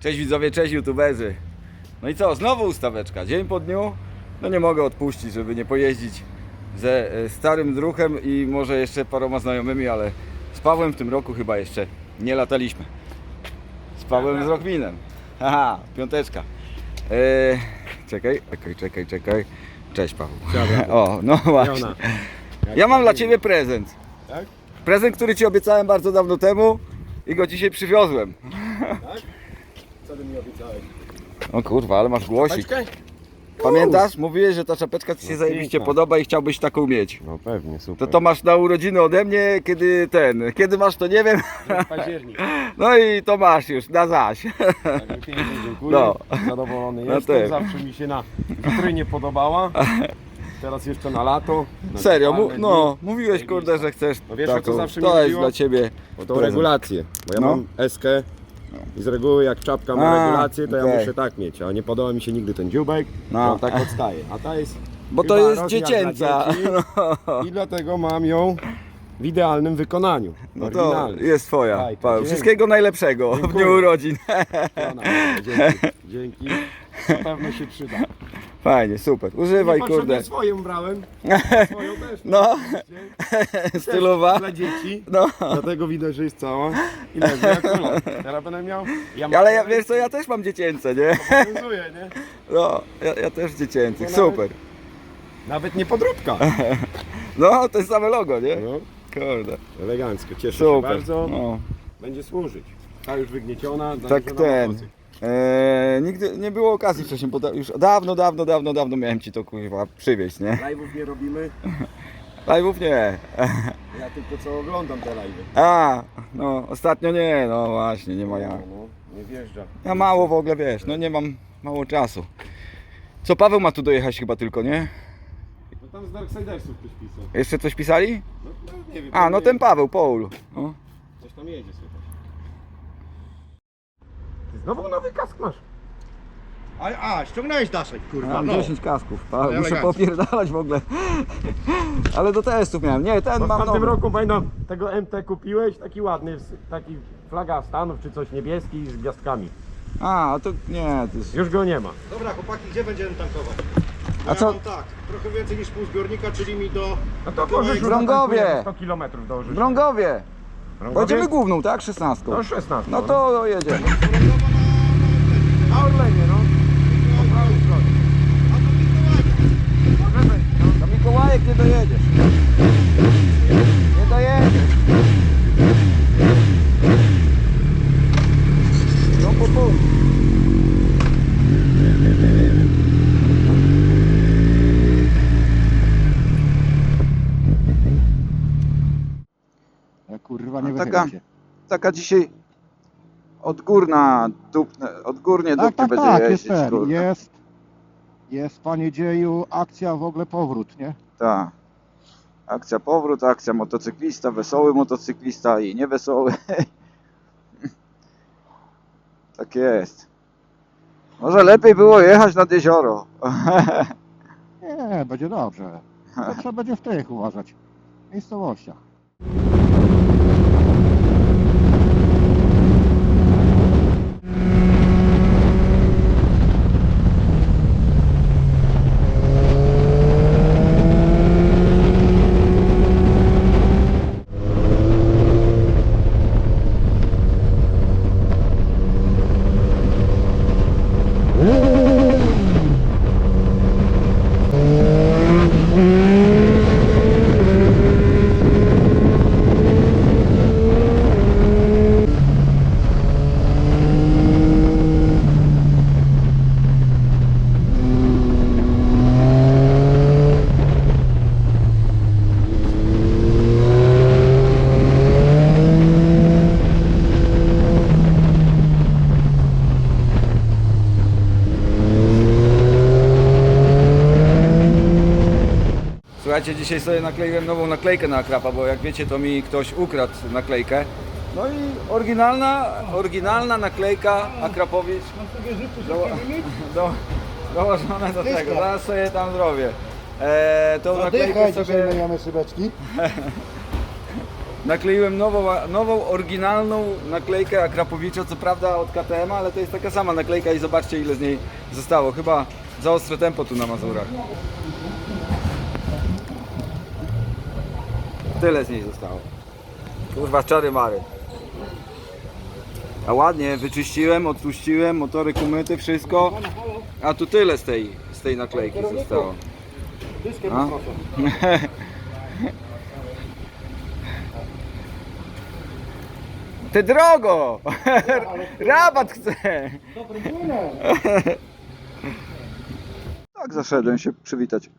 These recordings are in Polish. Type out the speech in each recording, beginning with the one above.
Cześć widzowie, cześć youtuberzy. No i co, znowu ustaweczka, dzień po dniu. No nie mogę odpuścić, żeby nie pojeździć ze e, starym druhem i może jeszcze paroma znajomymi, ale z Pawłem w tym roku chyba jeszcze nie lataliśmy. Z Pawłem z Rockminem. Haha, piąteczka. Eee, czekaj, czekaj, czekaj, czekaj. Cześć Paweł. O, no właśnie. Ja mam dla Ciebie prezent. Tak? Prezent, który Ci obiecałem bardzo dawno temu i go dzisiaj przywiozłem. Co ty mi obiecałeś? O kurwa, ale masz głosik. Pamiętasz? Mówiłeś, że ta czapeczka Ci się No, zajebiście piękna. podoba i chciałbyś taką mieć. No pewnie, To super. to masz na urodziny ode mnie, kiedy ten, kiedy masz to nie wiem. październik. No i to masz już, na zaś. Także pięknie dziękuję. No. Zadowolony No jestem. tak. Zawsze mi się na witrynie podobała. Teraz jeszcze na lato. Na Serio, mu, upalne no, dni. mówiłeś kurde, że chcesz No wiesz, o co taką. zawsze mi To jest chodziło? dla Ciebie. O tą prezent. regulację. Bo ja No. mam eskę i z reguły jak czapka ma A, regulację, to ja muszę tak mieć. A nie podoba mi się nigdy ten dziubek, No. no. on tak odstaje. A ta jest Bo to chyba jest dla dziecięca. dzieci I dlatego mam ją w idealnym wykonaniu. No to Oryginalnym. jest twoja. To Paweł. dzięki. Wszystkiego najlepszego w Dziękuję. dniu urodzin. Dzięki. Dzięki. Na pewno się przyda. Fajnie, super. Używaj Niepotrzebnie kurde. swoją brałem. Swoją też. No, Też stylowa. Dla dzieci. No. Dlatego widać, że jest cała. I leży jak kula. Teraz będę miał. Ja Ale ja, wiesz co, ja też mam dziecięce, nie? Obowiązuje, nie? No, ja, ja też dziecięcych, nawet- super. Nawet nie podróbka. No, to jest same logo, nie? No, Kurde, elegancko. Cieszę się super. bardzo. No, Będzie służyć. Ta już wygnieciona. tak ten. wozy. Eee, nigdy nie było okazji wcześniej, bo da, już dawno, dawno, dawno, dawno miałem ci to kurwa przywieźć, nie? Live'ów nie robimy. Live'ów nie. Ja tylko co oglądam te live'y. A, no, ostatnio nie, no właśnie, nie ma jak. No, no, nie wjeżdża. Ja mało w ogóle, wiesz, no nie mam mało czasu. Co, Paweł ma tu dojechać chyba tylko, nie? No tam z Darksidersów ktoś pisał. Jeszcze coś pisali? No, no nie wiem. A, no ten Paweł, Paul. No. Coś tam jedzie, słychać. Znowu nowy kask masz. A, a ściągnąłeś daszek, kurwa, Mam no. 10 kasków, Paweł, muszę Elegancko. popierdalać w ogóle. Ale do testów miałem. Nie, ten Bo w mam tamtym nowy. roku pamiętam, tego MT kupiłeś, taki ładny, z- taki flaga Stanów czy coś niebieski z gwiazdkami. A, to nie, to jest... Już go nie ma. Dobra, chłopaki, gdzie będziemy tankować? A ja co? Mam tak, trochę więcej niż pół zbiornika, czyli mi do... No to możesz już Wrągowie. zatankujemy 100 km dołożyć. W Brągowie. Wrągowie? Będziemy główną, tak? 16. No 16. No to jedziemy. Na Orlenie, no. Po prawej stronie. Po lewej, no. Do Mikołajek nie dojedziesz. Nie dojedziesz. No po pół. Ja kurwa nie Taka- wychylam się. Taka dzisiaj odgórna, dupne, odgórnie Tak, dupnie tak, będzie tak, jest jeździć. ten, kurde. jest, jest panie dzieju, akcja w ogóle powrót, nie? Tak. Akcja powrót, akcja motocyklista, wesoły motocyklista i niewesoły. tak jest. Może lepiej było jechać nad jezioro. Nie, będzie dobrze. To trzeba będzie w tych uważać, w miejscowościach. Dzisiaj sobie nakleiłem nową naklejkę na akrapa, bo jak wiecie, to mi ktoś ukradł naklejkę. No i oryginalna, oryginalna naklejka Akrapowicz do, do, dołożona do tego. Zaraz sobie tam zrobię. E, tą naklejkę sobie... myjemy szybeczki. nakleiłem nową, nową, oryginalną naklejkę Akrapowicza, co prawda od KTM, ale to jest taka sama naklejka i zobaczcie ile z niej zostało. Chyba za ostre tempo tu na Mazurach. Tyle z niej zostało. Kurwa, czary mary. A ładnie, wyczyściłem, odtłuściłem, motory kumyty, wszystko. A tu tyle z tej, z tej naklejki zostało. A? Ty drogo! Rabat chcę! Tak zaszedłem się przywitać.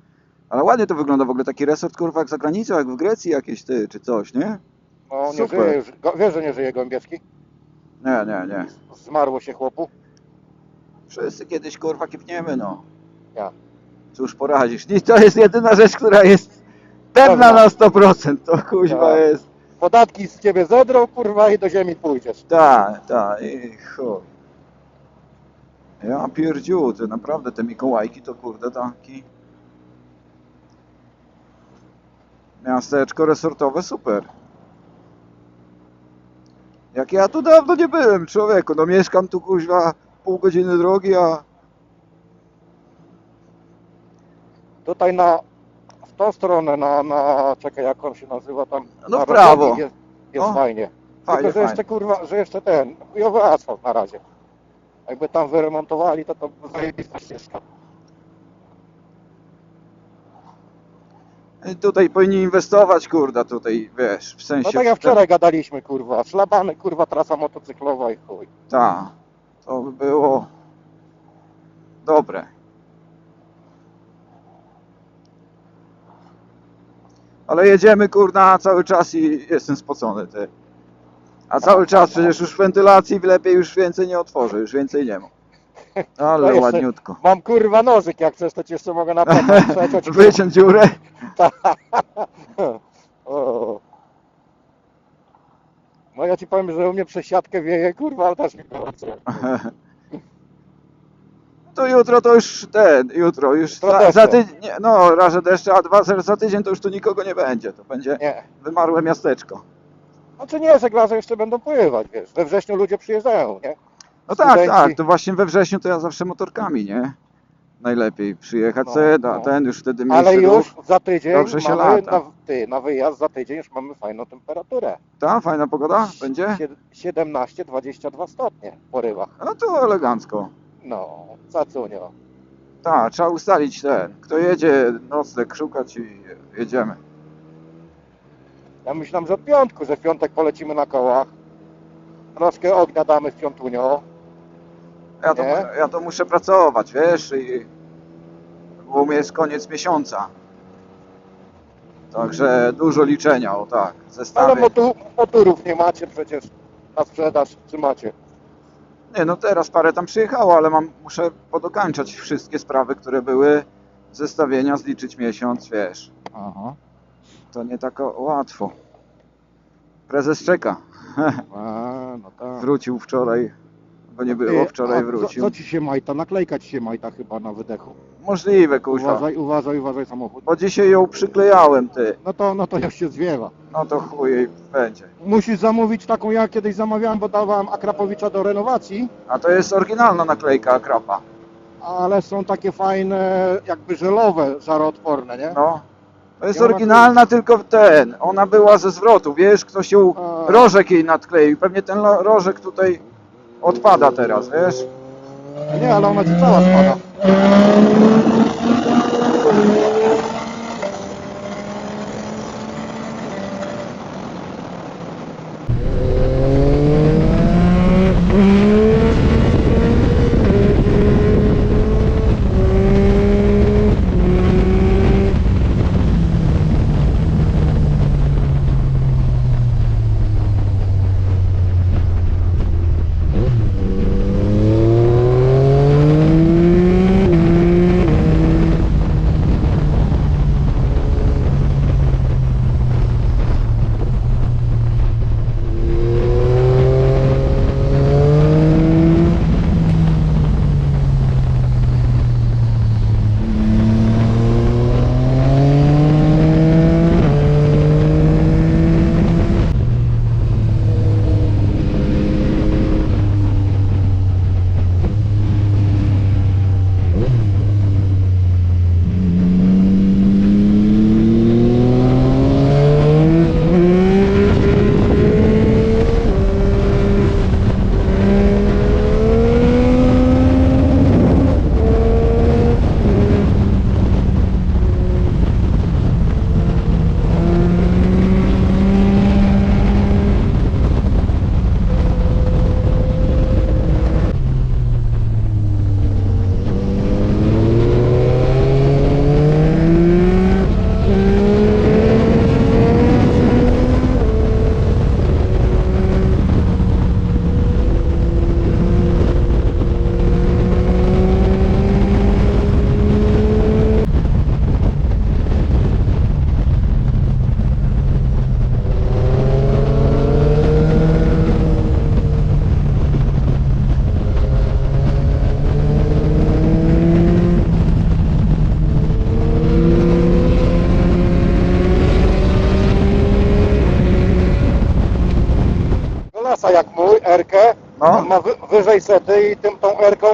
Ale ładnie to wygląda w ogóle taki resort kurwa jak za granicą, jak w Grecji jakieś ty, czy coś, nie? No nie Super. żyje już, go- wiesz, że nie żyje Gąbiewski? Nie, nie, nie. Zmarło się chłopu. Wszyscy kiedyś kurwa kipniemy, no. Ja. Cóż poradzisz. I to jest jedyna rzecz, która jest pewna Pewna. na 100%. To kuźwa Tak. jest. Podatki z ciebie zedrą, kurwa, i do ziemi pójdziesz. Tak, tak, i chuj. Ja pierdziu, to naprawdę te Mikołajki to kurde taki... Miasteczko resortowe super. Jak ja tu dawno nie byłem, człowieku, no mieszkam tu kuźwa pół godziny drogi, a... Tutaj na, w tą stronę, na, na, czekaj, jak on się nazywa tam? No na w prawo. Jest, jest fajnie. Fajnie, Tylko, że fajnie. jeszcze, kurwa, że jeszcze ten, chujowy asfalt na razie. Jakby tam wyremontowali, to to zajebista ścieżka. Tutaj powinni inwestować, kurda, tutaj, wiesz, w sensie... No tak jak w wczoraj gadaliśmy, kurwa, szlabany, kurwa, trasa motocyklowa i chuj. Tak, to by było dobre. Ale jedziemy kurna cały czas i jestem spocony ty. A cały czas przecież już wentylacji lepiej już więcej nie otworzę, już więcej nie ma. Ale No jeszcze- ładniutko. Mam kurwa nożyk, jak chcesz, to ci jeszcze mogę na pewno przeciąć. Wyciąć dziurę? O. No ja ci powiem, że u mnie przez siatkę wieje, kurwa, ale też mi gorąco. To jutro to już ten, jutro już Jutro za, deszcze. za tydzień, nie, no raże deszcze, a dwa za- za tydzień to już tu nikogo nie będzie. To będzie Nie. wymarłe miasteczko. Znaczy nie, żeglarze jeszcze będą pływać, wiesz. We wrześniu ludzie przyjeżdżają, nie? No tak, Studenci. tak, to właśnie we wrześniu to ja zawsze motorkami, nie? Najlepiej przyjechać No, sobie, da, no. ten już wtedy mniejszy Ale już ruch. za tydzień Dobrze się mamy lata. na, ty, na wyjazd za tydzień już mamy fajną temperaturę. Ta, fajna pogoda będzie? Sied- 17-22 stopnie w porywach. No to elegancko. No, zacunio. Tak, trzeba ustalić ten, kto jedzie nocleg szukać i jedziemy. Ja myślałem, że od piątku, że w piątek polecimy na kołach. Troszkę ognia damy w piątunio. Ja to, Nie? ja to muszę pracować, wiesz, i bo u mnie jest koniec miesiąca. Także dużo liczenia, o tak, Ale zestawy. motu, motorów nie macie przecież na sprzedaż, czy macie? Nie, no teraz parę tam przyjechało, ale mam, muszę podokańczać wszystkie sprawy, które były, zestawienia, zliczyć miesiąc, wiesz. Aha. To nie tak łatwo. Prezes czeka. A, no tak. Wrócił wczoraj, bo nie było, wczoraj a wrócił. Co, co ci się majta? Naklejka ci się majta chyba na wydechu. Możliwe, kuźwa. Uważaj, uważaj, uważaj samochód. Bo dzisiaj ją przyklejałem, ty. No to, no to już się zwiewa. No to chuj będzie. Musisz zamówić taką, jak kiedyś zamawiałem, bo dawałem Akrapowicza do renowacji, A to jest oryginalna naklejka Akrapa. ale są takie fajne, jakby żelowe, żaroodporne, nie? No. To jest oryginalna, tylko ten. Ona była ze zwrotu, wiesz, ktoś ją, A. rożek jej nadkleił. Pewnie ten lo- rożek tutaj odpada teraz, wiesz. Nie, ale ona ci cała spada. Ma wy, wyżej sety i tym tą Erką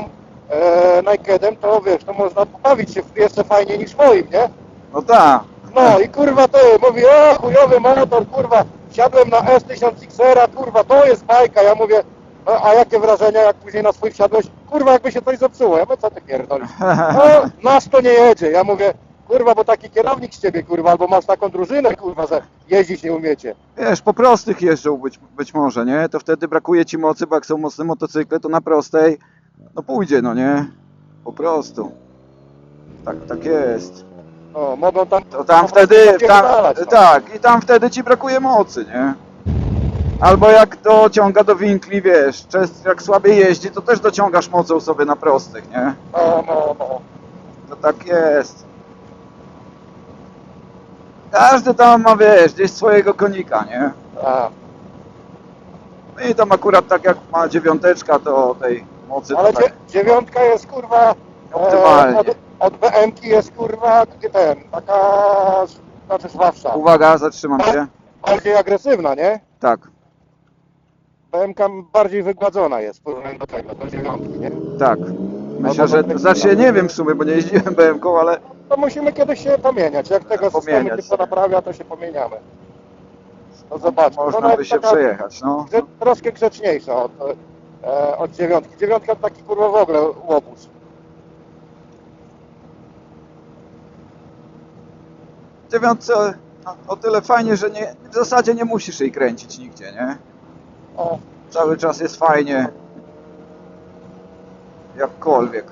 e, to wiesz, to można bawić się jeszcze fajniej niż moim, nie? No tak. No i kurwa ty, mówi, o chujowy motor, kurwa, siadłem na S1000XR, kurwa, to jest bajka, ja mówię, no a jakie wrażenia, jak później na swój wsiadłeś, kurwa, jakby się coś zepsuło, ja mówię, co ty pierdolisz, no, nasz to nie jedzie, ja mówię, kurwa, bo taki kierownik z ciebie, kurwa, albo masz taką drużynę, kurwa, że jeździć nie umiecie. Wiesz, po prostych jeżdżą być, być może, nie? To wtedy brakuje ci mocy, bo jak są mocne motocykle, to na prostej, no pójdzie, no nie? Po prostu. Tak, tak jest. No, mogą tam, To tam wtedy, tam, no. tak, i tam wtedy ci brakuje mocy, nie? Albo jak dociąga do winkli, wiesz, jak słabiej jeździ, to też dociągasz mocą sobie na prostych, nie? No, no, no. To tak jest. Każdy tam ma, wiesz, gdzieś swojego konika, nie? A, No i tam akurat tak jak ma dziewiąteczka, to tej mocy to ale tak. dzie, dziewiątka jest, kurwa, Optymalnie. e, od, od BM-ki jest, kurwa, ten, taka, znaczy żwawsza. Uwaga, zatrzymam się. bardziej agresywna, nie? Tak, BMK bardziej wygładzona jest w porównaniu do tego, do dziewiątki, nie? tak. Myślę, że, znaczy nie wiem w sumie, bo nie jeździłem BM-ką, ale To musimy kiedyś się pomieniać. Jak tego systemu Pomieniać tylko naprawia, to się pomieniamy. No zobaczmy. można by się przejechać, no. grze- Troszkę grzeczniejsza od, e, od dziewiątki. Dziewiątka to taki kurwa w ogóle łobuz. Dziewiątce no, o tyle fajnie, że nie, w zasadzie nie musisz jej kręcić nigdzie, nie? O, Cały czas jest fajnie. Jakkolwiek.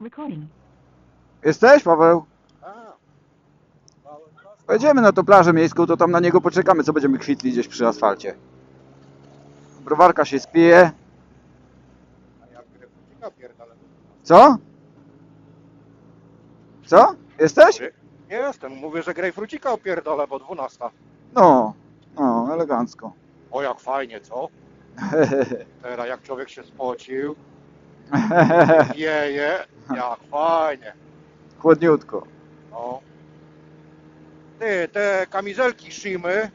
Recording. Jesteś, Paweł? Pojedziemy na tą plażę miejską, to tam na niego poczekamy, co będziemy kwitli gdzieś przy asfalcie. Browarka się spije. Co? Co? Jesteś? nie jestem. Mówię, że grejpfrucika opierdolę, bo 12. No, no, elegancko. O, jak fajnie, co? Teraz jak człowiek się spocił, wieje, jak fajnie. Chłodniutko. No. Ty, te kamizelki Shimy,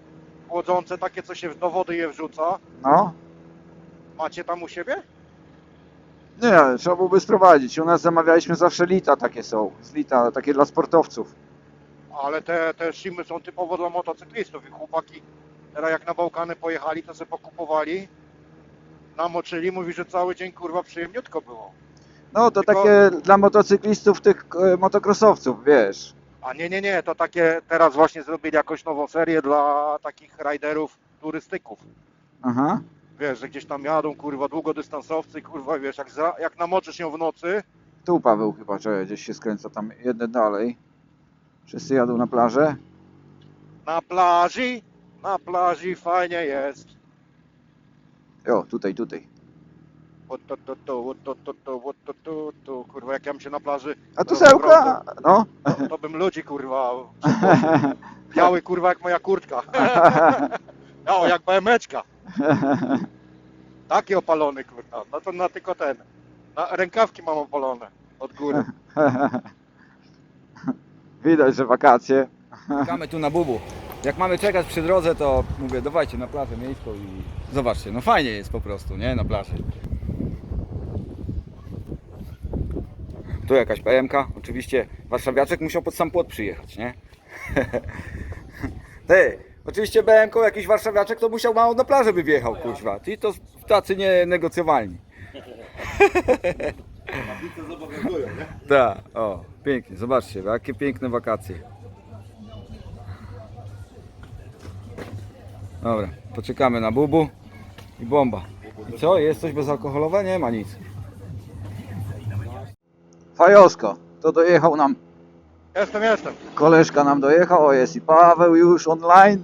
chłodzące, takie co się do wody je wrzuca, No. macie tam u siebie? Nie, trzeba byłoby sprowadzić. U nas zamawialiśmy zawsze lita takie są. Z lita, takie dla sportowców. Ale te, te Shimy są typowo dla motocyklistów i chłopaki teraz jak na Bałkany pojechali, to sobie pokupowali, namoczyli, mówi, że cały dzień kurwa przyjemniutko było. No to Tylko- takie dla motocyklistów, tych e, motocrossowców, wiesz. A nie, nie, nie, to takie teraz właśnie zrobili jakąś nową serię dla takich riderów, turystyków. Aha. Wiesz, że gdzieś tam jadą, kurwa, długodystansowcy, kurwa, wiesz, jak, za, jak namoczysz ją w nocy, Tu Paweł chyba, że gdzieś się skręca tam jeden dalej. Wszyscy jadą na plażę. na plaży, na plaży fajnie jest. Jo, tutaj, tutaj. O, to, to, to, o, to, to, to, o, to, to, to, kurwa, jak ja bym się na plaży, A tu rozebrał, sełka! No. To, to bym ludzi, kurwa, biały, kurwa, jak moja kurtka. O, jak BMeczka. Taki opalony, kurwa. No to na tylko ten. Na rękawki mam opalone od góry. Widać, że wakacje. Czekamy tu na bubu. Jak mamy czekać przy drodze, to mówię, dawajcie na plażę miejską i zobaczcie, no fajnie jest po prostu, nie? Na plaży. Tu jakaś PMK, oczywiście warszawiaczek musiał pod sam płot przyjechać, nie? Ty, oczywiście BMK jakiś warszawiaczek to musiał mało na plażę by wjechał, kuźwa. Ci to tacy nie negocjowalni. Tak, o, pięknie, zobaczcie, jakie piękne wakacje. Dobra, poczekamy na bubu i bomba. I co, jest coś bezalkoholowe? Nie ma nic. Fajosko. To dojechał nam. Jestem, jestem. Koleżka nam dojechał. O, jest i Paweł już online.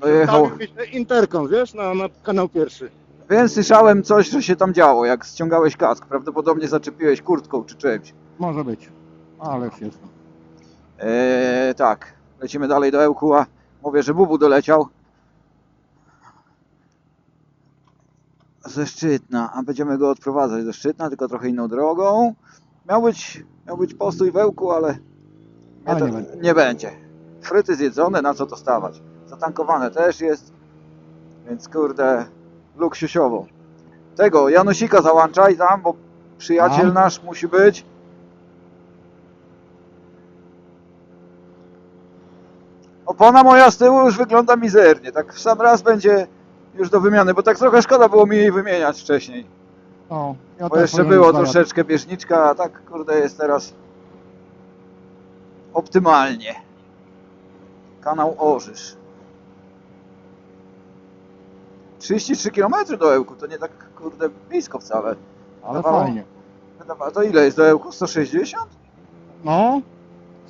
Dojechał. Interkom, wiesz, na, na kanał pierwszy. Więc słyszałem coś, że się tam działo, jak ściągałeś kask. Prawdopodobnie zaczepiłeś kurtką czy czymś. Może być. Ale jest. Eee, tak, lecimy dalej do Ełku, a mówię, że Bubu doleciał. Ze Szczytna, a będziemy go odprowadzać do Szczytna, tylko trochę inną drogą. Miał być, miał być postój w Ełku, ale, Ale to, nie będzie. nie będzie. Fryty zjedzone, na co to stawać? Zatankowane też jest. Więc kurde, luksusiowo. Tego, Janusika załączaj tam, bo przyjaciel Tam. nasz musi być. Opona moja z tyłu już wygląda mizernie. Tak w sam raz będzie już do wymiany, bo tak trochę szkoda było mi jej wymieniać wcześniej. No, ja Bo też jeszcze było troszeczkę bieżniczka, a tak kurde jest teraz optymalnie. Kanał Orzysz. 33 km do Ełku, to nie tak kurde blisko wcale. Ale Wydawało- fajnie. Wydawa- To ile jest do Ełku? 160? No,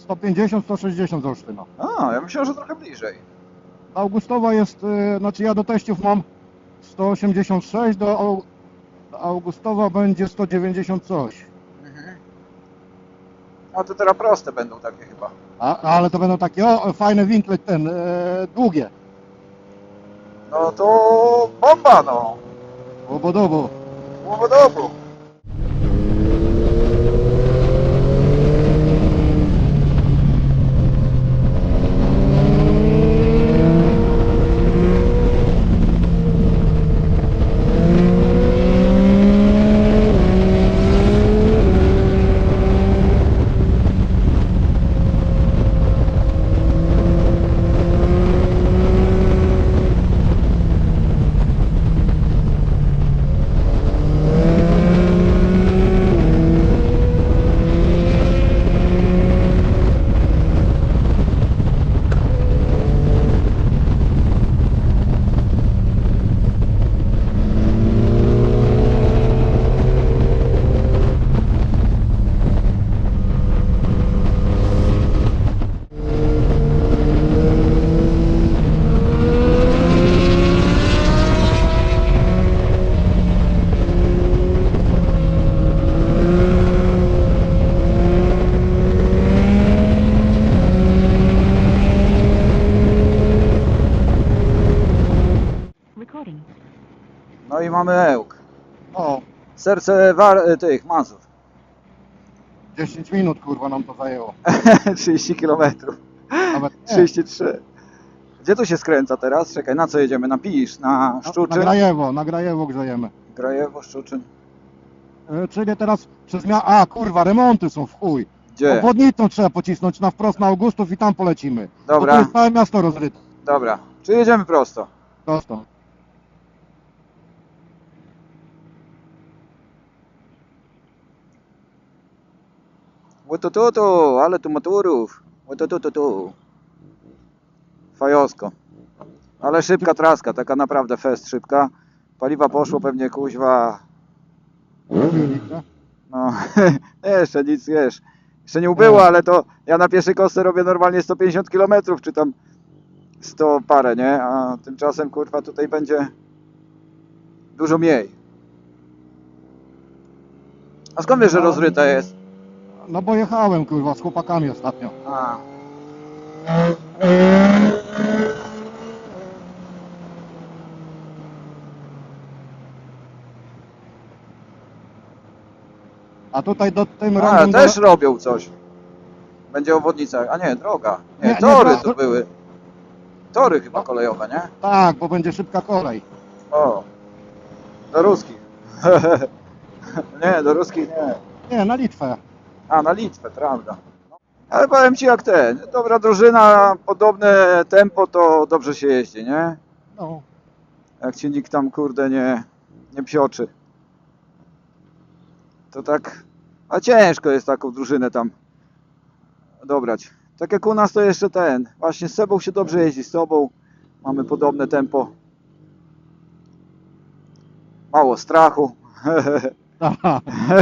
150-160 z Olsztyna. A, ja myślałem, że trochę bliżej. Augustowa jest, y, znaczy ja do teściów mam 186, do, Au- do Augustowa będzie 190 coś. A to teraz proste będą takie chyba. A, ale to będą takie o, fajne winkle, ten, e, długie. No to bomba no. Obodowo. Łowodobu. Recording. No i mamy Ełk. O, Serce war, e, tych Mazur. 10 minut kurwa nam to zajęło. 30 kilometrów. Nawet nie. 33. Gdzie tu się skręca teraz? Czekaj, na co jedziemy? Na Pisz, na Na, na Szczuczyn? Grajewo, na Grajewo grzejemy. Grajewo, Szczuczyn. E, czyli teraz przez mia... A kurwa, remonty są w chuj. Gdzie? Obwodnicą trzeba pocisnąć na wprost na Augustów i tam polecimy. Bo Dobra. to jest całe miasto rozryte. Dobra. Czy jedziemy prosto? Prosto. Łotototo, ale tu motorów. Łotototo. Fajosko. Ale szybka traska, taka naprawdę fest szybka. Paliwa poszło pewnie kuźwa. No, jeszcze nic, wiesz. Jeszcze nie ubyło, ale to ja na pierwszej kostce robię normalnie 150 km, czy tam 100 parę, nie? A tymczasem kurwa tutaj będzie dużo mniej. A skąd wiesz, że rozryta jest? No bo jechałem kurwa z chłopakami ostatnio. A. A tutaj do tym A, rondem też robią coś. Będzie obwodnica. A nie, droga. Nie, Nie, nie, tory dro- to były. Tory chyba kolejowe, nie? Tak, bo będzie szybka kolej. O. Do ruskich. nie, do ruskich nie. Nie, na Litwę. A, na Litwę, prawda. Ale powiem Ci jak ten, dobra drużyna, podobne tempo, to dobrze się jeździ, nie? No. Jak Ci nikt tam, kurde, nie, nie psioczy. To tak, a ciężko jest taką drużynę tam dobrać. Tak jak u nas to jeszcze ten, właśnie z Sebą się dobrze jeździ, z Tobą mamy podobne tempo. Mało strachu.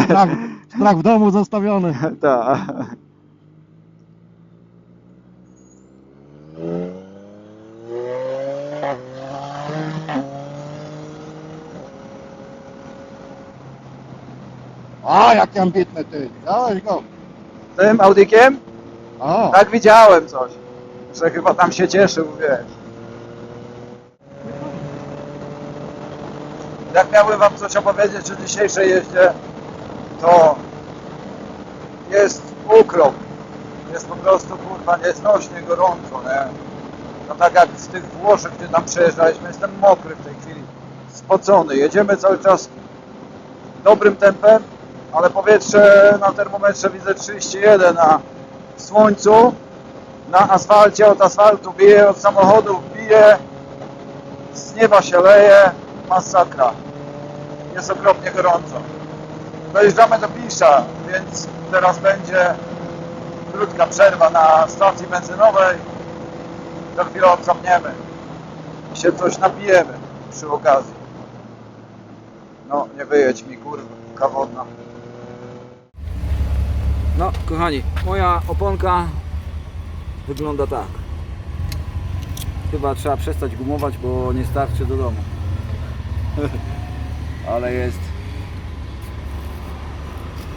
strach, strach w domu zostawiony. Tak. A, jaki ambitny ty. Dałeś go. Tym Audikiem? O, Tak widziałem coś, że chyba tam się cieszył, wiesz. Jak miałbym wam coś opowiedzieć o dzisiejszej jeździe, to jest ukrop. Jest po prostu kurwa nieznośnie gorąco, nie? to tak jak z tych Włoszech, gdy tam przejeżdżaliśmy, jestem mokry w tej chwili, spocony. Jedziemy cały czas dobrym tempem, ale powietrze na termometrze widzę 31, a w słońcu na asfalcie, od asfaltu bije, od samochodów bije, z nieba się leje, masakra. Jest okropnie gorąco. Dojeżdżamy do Pisza, więc teraz będzie krótka przerwa na stacji benzynowej. Za chwilę odsapniemy i się coś napijemy przy okazji. No, nie wyjedź mi kurwa, kawodna. No, kochani, moja oponka wygląda tak. Chyba trzeba przestać gumować, bo nie starczy do domu. Ale jest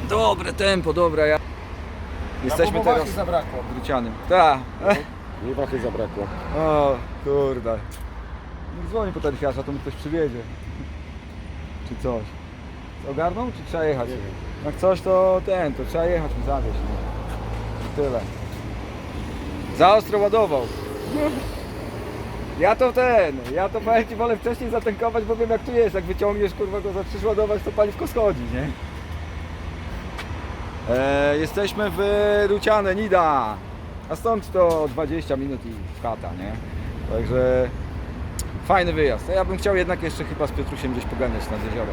dobre tempo, dobra. Ja... Jesteśmy teraz zabrakło. w Grucianym. Tak. Mi wachy zabrakło. O, kurde. Niech dzwoni po tarifiarza, to mu ktoś przywiezie. Czy coś. Ogarną, czy trzeba jechać? Jak coś, to ten, to trzeba jechać mu zawieźć. No. I tyle. Za ostro ładował. Ja to ten, ja to powiem Ci wolę wcześniej zatankować, bo wiem jak tu jest. Jak wyciągniesz kurwa go zaczniesz ładować, to paliwko schodzi, nie? E, jesteśmy w Ruciane, Nida. A stąd to 20 minut i chata, nie? Także fajny wyjazd. Ja bym chciał jednak jeszcze chyba z Piotrusiem gdzieś poganiać nad jezioro.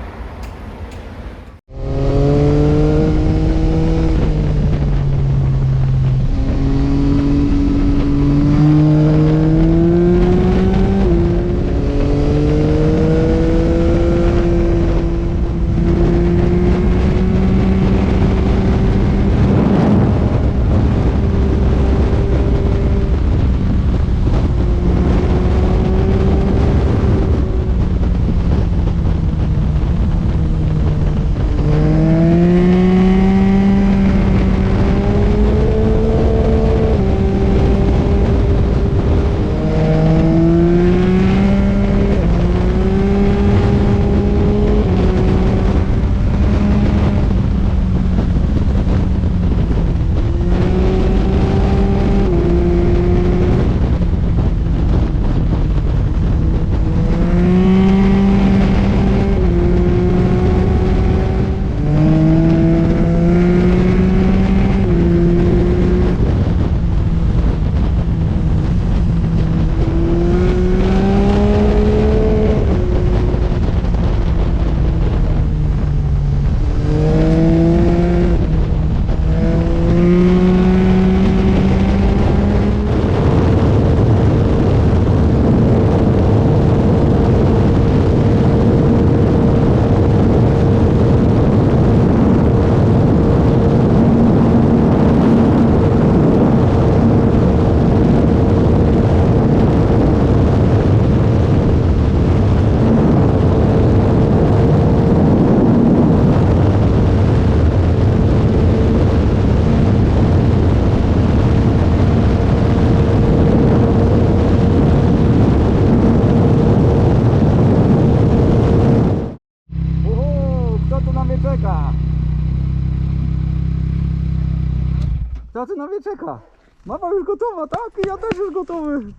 Tu na mnie czeka? Mama już gotowa, tak? I ja też już gotowy.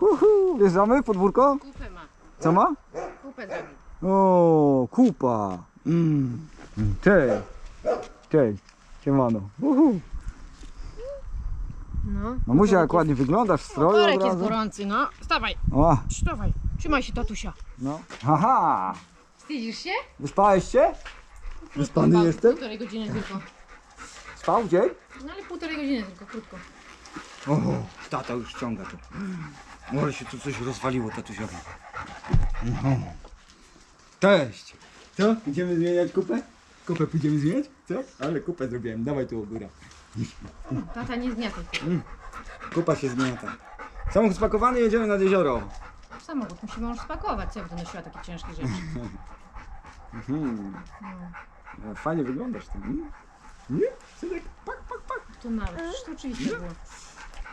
Uhu, wjeżdżamy w podwórko? Kupę ma. Co ma? Kupę zrobi. O, kupa. Mm. Cześć. Cześć. Siemano. Uhu. No. Mamusia, jak ładnie wyglądasz w stroju Korek jest razu. gorący, no. Stawaj, O, wstawaj. Trzymaj się, tatusia. no. Haha. Wstydzisz się? Wyspałeś się? Wyspany Chyba jestem? Półtorej godziny tylko. Spał dzień? No ale półtorej godziny tylko, krótko. O, tata już ściąga to. Może się tu coś rozwaliło tatusiowi. No. Cześć! Co? Idziemy zmieniać kupę? Kupę pójdziemy zmieniać? Co? Ale kupę zrobiłem, dawaj tu góra. Tata nie zmiataj. Kupa się zmiata. Samochód spakowany, jedziemy nad jezioro. Samochód musimy już spakować. Co ja będę nosiła takie ciężkie rzeczy? Mhm. No, Fajnie wyglądasz ty. Mm? Nie? Synek, pak, nawet. Przecież to oczywiście było.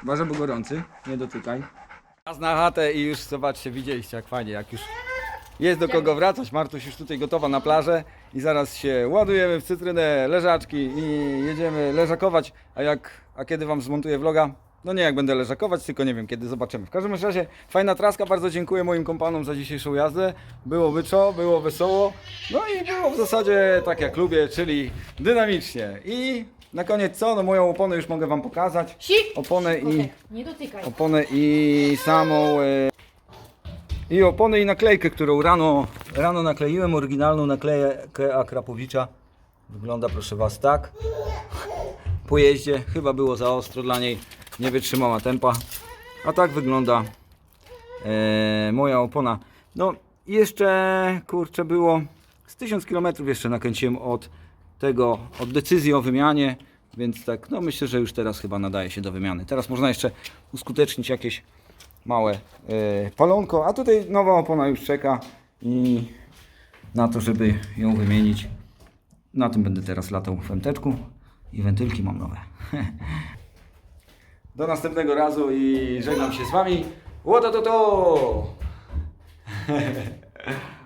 Uważaj, bo gorący, nie dotykaj. Czas na chatę i już zobaczcie, widzieliście jak fajnie, jak już jest do kogo wracać. Martuś już tutaj gotowa na plażę i zaraz się ładujemy w cytrynę, leżaczki i jedziemy leżakować. A jak, a kiedy wam zmontuję vloga? No nie jak będę leżakować, tylko nie wiem kiedy zobaczymy. W każdym razie fajna traska, bardzo dziękuję moim kompanom za dzisiejszą jazdę. Było wyczo, było wesoło. No i było w zasadzie tak jak lubię, czyli dynamicznie. I na koniec co? No moją oponę już mogę wam pokazać. Si! Oponę i Nie dotykaj. oponę i samą e, i oponę i naklejkę, którą rano, rano nakleiłem, oryginalną naklejkę Akrapowicza. Wygląda proszę Was tak. Po jeździe chyba było za ostro dla niej, nie wytrzymała tempa. A tak wygląda e, moja opona. No i jeszcze kurczę było z 1000 km jeszcze nakręciłem od tego, od decyzji o wymianie, więc tak, no myślę, że już teraz chyba nadaje się do wymiany. Teraz można jeszcze uskutecznić jakieś małe e, palonko, a tutaj nowa opona już czeka i na to, żeby ją wymienić. Na tym będę teraz latał w MT-czku i wentylki mam nowe. Do następnego razu i żegnam się z Wami. Łoto to to!